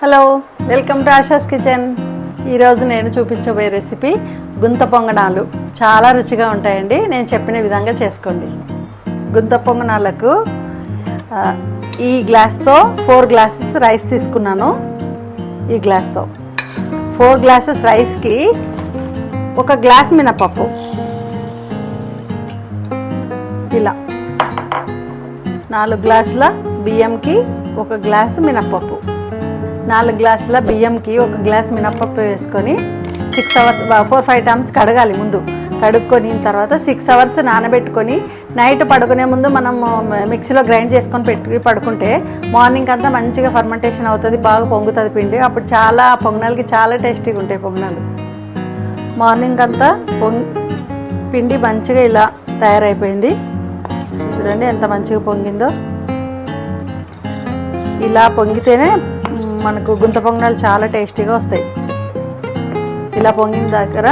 Hello welcome to Asha's kitchen ఈరోజు నేను చూపించబోయే రెసిపీ గుంత పొంగనాలు చాలా రుచిగా ఉంటాయండి. నేను చెప్పిన విధంగా చేసుకోండి. గుంత పొంగనాలకు ఈ గ్లాస్తో ఫోర్ గ్లాసెస్ రైస్ తీసుకున్నాను. ఈ గ్లాస్తో. ఫోర్ గ్లాసెస్ రైస్కి ఒక గ్లాస్ మినపప్పు. ఇలా. నాలుగు గ్లాసుల బియ్యంకి ఒక గ్లాసు మినపప్పు. నాలుగు గ్లాసుల బియ్యంకి ఒక గ్లాస్ మినప్పప్పు వేసుకొని six hours four five times కడగాలి ముందు. కడుక్కొని తర్వాత సిక్స్ అవర్స్ నానబెట్టుకొని నైట్ పడుకునే ముందు మనం uh, మిక్సీలో గ్రైండ్ చేసుకొని పెట్టి పడుకుంటే మార్నింగ్ అంతా మంచిగా ఫర్మెంటేషన్ అవుతుంది బాగా పొంగుతుంది పిండి. అప్పుడు చాలా పొంగనాలకి చాలా టేస్టీగా ఉంటాయి పొంగనాలు. మార్నింగ్ అంతా పొంగ్ పిండి మంచిగా ఇలా తయారైపోయింది. చూడండి ఎంత మంచిగా పొంగిందో. ఇలా పొంగితేనే మనకు గుంత పొంగనాలు చాలా టేస్టీగా వస్తాయి. ఇలా పొంగిన దగ్గర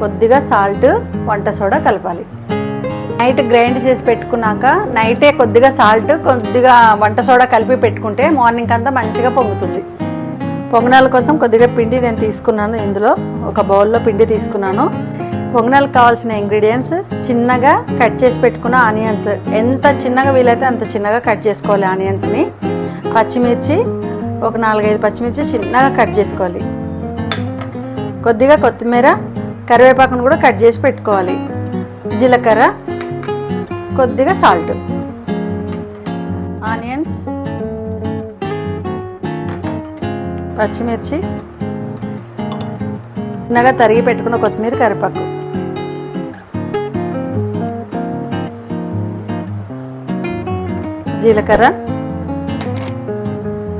కొద్దిగా సాల్ట్ వంట సోడా కలపాలి. నైట్ గ్రైండ్ చేసి పెట్టుకున్నాక నైటే కొద్దిగా సాల్ట్ కొద్దిగా వంట సోడా కలిపి పెట్టుకుంటే మార్నింగ్ అంతా మంచిగా పొంగుతుంది. పొంగనాల కోసం కొద్దిగా పిండి నేను తీసుకున్నాను. ఇందులో ఒక బౌల్లో పిండి తీసుకున్నాను. పొంగనాలకు కావాల్సిన ఇంగ్రీడియంట్స్ చిన్నగా కట్ చేసి పెట్టుకున్న ఆనియన్స్. ఎంత చిన్నగా వీలైతే అంత చిన్నగా కట్ చేసుకోవాలి ఆనియన్స్ని. పచ్చిమిర్చి ఒక నాలుగైదు పచ్చిమిర్చి చిన్నగా కట్ చేసుకోవాలి. కొద్దిగా కొత్తిమీర కరివేపాకును కూడా కట్ చేసి పెట్టుకోవాలి. జీలకర్ర కొద్దిగా సాల్ట్. ఆనియన్స్ పచ్చిమిర్చి చిన్నగా తరిగి పెట్టుకున్న కొత్తిమీర కరివేపాకు. జీలకర్ర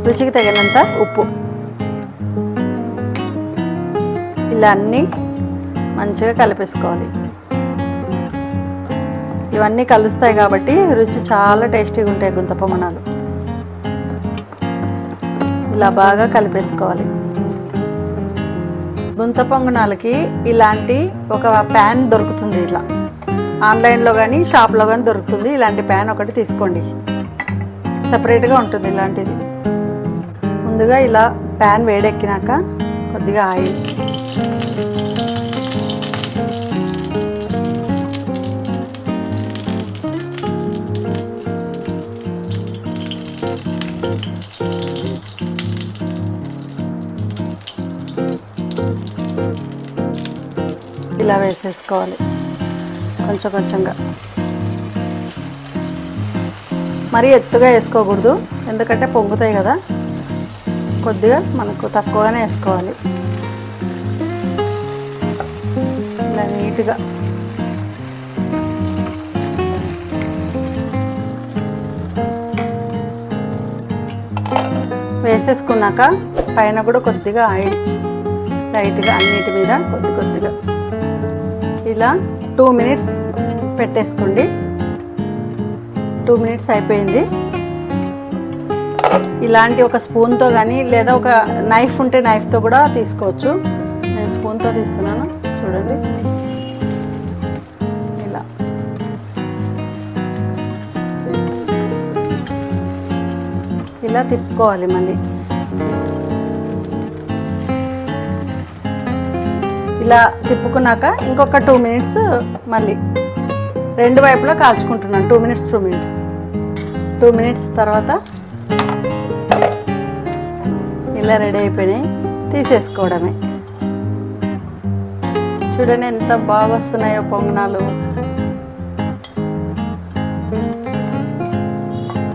రుచికి తగినంత ఉప్పు. ఇలా అన్నీ మంచిగా కలిపేసుకోవాలి. ఇవన్నీ కలుస్తాయి కాబట్టి రుచి చాలా టేస్టీగా ఉంటాయి గుంత పొంగనాలు ఇలా బాగా కలిపేసుకోవాలి. గుంత పొంగనాలకి ఇలాంటి ఒక ప్యాన్ దొరుకుతుంది ఇట్లా. ఆన్లైన్లో కానీ షాప్లో కానీ దొరుకుతుంది. ఇలాంటి ప్యాన్ ఒకటి తీసుకోండి. సపరేట్గా ఉంటుంది ఇలాంటిది. ముందుగా ఇలా ప్యాన్ వేడెక్కినాక కొద్దిగా ఆయిల్. ఇలా వేసేసుకోవాలి కొంచెం కొంచెంగా. మరీ ఎత్తుగా వేసుకోకూడదు ఎందుకంటే పొంగుతాయి కదా. కొద్దిగా మనకు తక్కువగానే వేసుకోవాలి. ఇలా నీట్గా. వేసేసుకున్నాక పైన కూడా కొద్దిగా ఆయిల్ లైట్గా అన్నిటి మీద కొద్ది కొద్దిగా. ఇలా టూ మినిట్స్ పెట్టేసుకోండి. టూ మినిట్స్ అయిపోయింది. ఇలాంటి ఒక స్పూన్తో కానీ లేదా ఒక నైఫ్ ఉంటే నైఫ్తో కూడా తీసుకోవచ్చు. నేను స్పూన్తో తీస్తున్నాను. చూడండి. ఇలా. ఇలా తిప్పుకోవాలి మళ్ళీ. ఇలా తిప్పుకున్నాక ఇంకొక టూ మినిట్స్ మళ్ళీ. రెండు వైపులా కాల్చుకుంటున్నాను. Two minutes two minutes. Two minutes తర్వాత ఇలా రెడీ అయిపోయినాయి. తీసేసుకోవడమే. చూడండి ఎంత బాగా వస్తున్నాయో పొంగనాలు.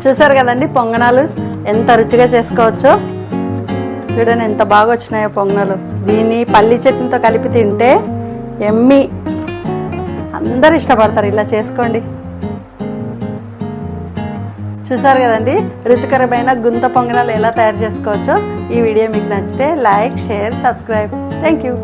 చూసారు కదండి పొంగనాలు ఎంత రుచిగా చేసుకోవచ్చో? చూడండి ఎంత బాగా వచ్చినాయో పొంగనాలు. దీన్ని పల్లి చట్నీతో కలిపి తింటే ఎమ్మి అందరు ఇష్టపడతారు. ఇలా చేసుకోండి. చూసారు కదండి? రుచికరమైన గుంత పొంగనాలు ఎలా తయారు చేసుకోవచ్చో ఈ వీడియో మీకు నచ్చితే like share subscribe. Thank you